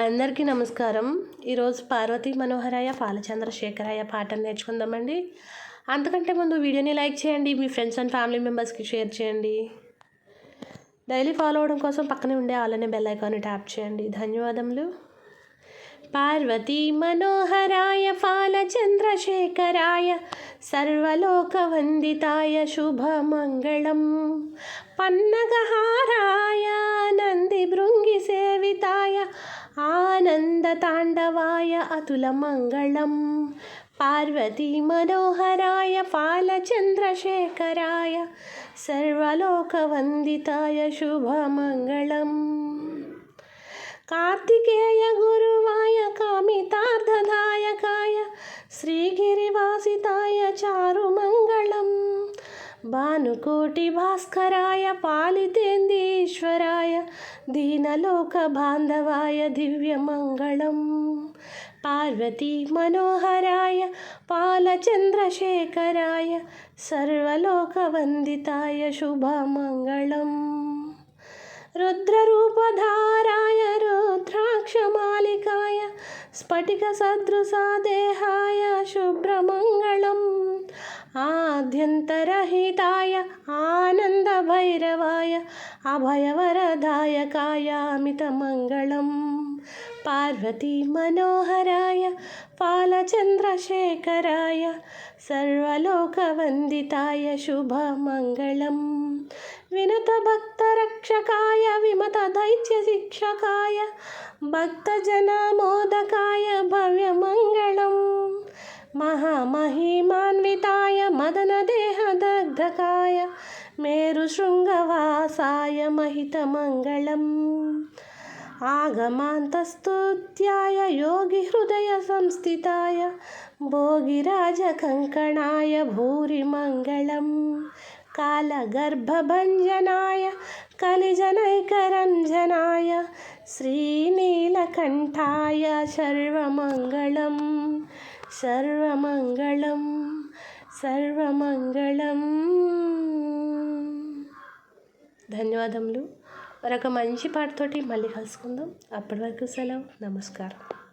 అందరికీ నమస్కారం. ఈరోజు పార్వతీ మనోహరాయ పాలచంద్రశేఖరాయ పాఠం నేర్చుకుందామండి. అంతకంటే ముందు వీడియోని లైక్ చేయండి మీ ఫ్రెండ్స్ అండ్ ఫ్యామిలీ మెంబర్స్కి షేర్ చేయండి. డైలీ ఫాలో అవడం కోసం పక్కనే ఉండే ఆలనే బెల్ ఐకాన్ని ట్యాప్ చేయండి. ధన్యవాదములు. పార్వతీ మనోహరాయ పాలచంద్రశేఖరాయ సర్వలోకవందితాయ శుభమంగళం. పన్నగహారాయ నంది భృంగి ఆనందతాండవాయ అతులమంగళం పార్వతీ మనోహరాయ పాలచంద్రశేఖరాయ సర్వలోకవందితాయ శుభమంగళం కార్తికేయ గురువాయ కామితార్థదాయకాయ శ్రీగిరివాసితాయ చారుమంగళం భానుకోటి భాస్కరాయ పాలితేందీశ్వరాయ దీనలోక బాంధవాయ దివ్యమంగళం పార్వతీ మనోహరాయ పాలచంద్రశేఖరాయ సర్వలోకవందితాయ శుభమంగళం రుద్రరూపధారాయ రుద్రాక్షమాలికాయ స్ఫటికసదృశాదేహాయ శుభ్రమంగళం ఆద్యంతరహితాయ ఆనందభైరవాయ అభయవరదాయకాయ అమితమంగళం పార్వతీ మనోహరాయ పాలచంద్రశేఖరాయ సర్వలోకవందితాయ శుభమంగళం. వినతభక్తరక్షకాయ విమతదైత్యశిక్షకాయ భక్తజనమోదకాయ భవ్యమంగళం. మహామహీ महामहिमान्विताय मदनदेहदग्धकाय मेरुशृङ्गवासाय महितमङ्गलम् आगमान्तस्तुत्याय योगिहृदयसंस्थिताय भोगिराजकङ्कणाय भूरिमङ्गलम् कालगर्भभञ्जनाय कलिजनैकरञ्जनाय श्रीनीलकण्ठाय सर्वमङ्गलं సర్వమంగళం సర్వమంగళం. ధన్యవాదములు. మరొక మంచి పాటతోటి మళ్ళీ కలుసుకుందాం. అప్పటి వరకు సెలవు. నమస్కారం.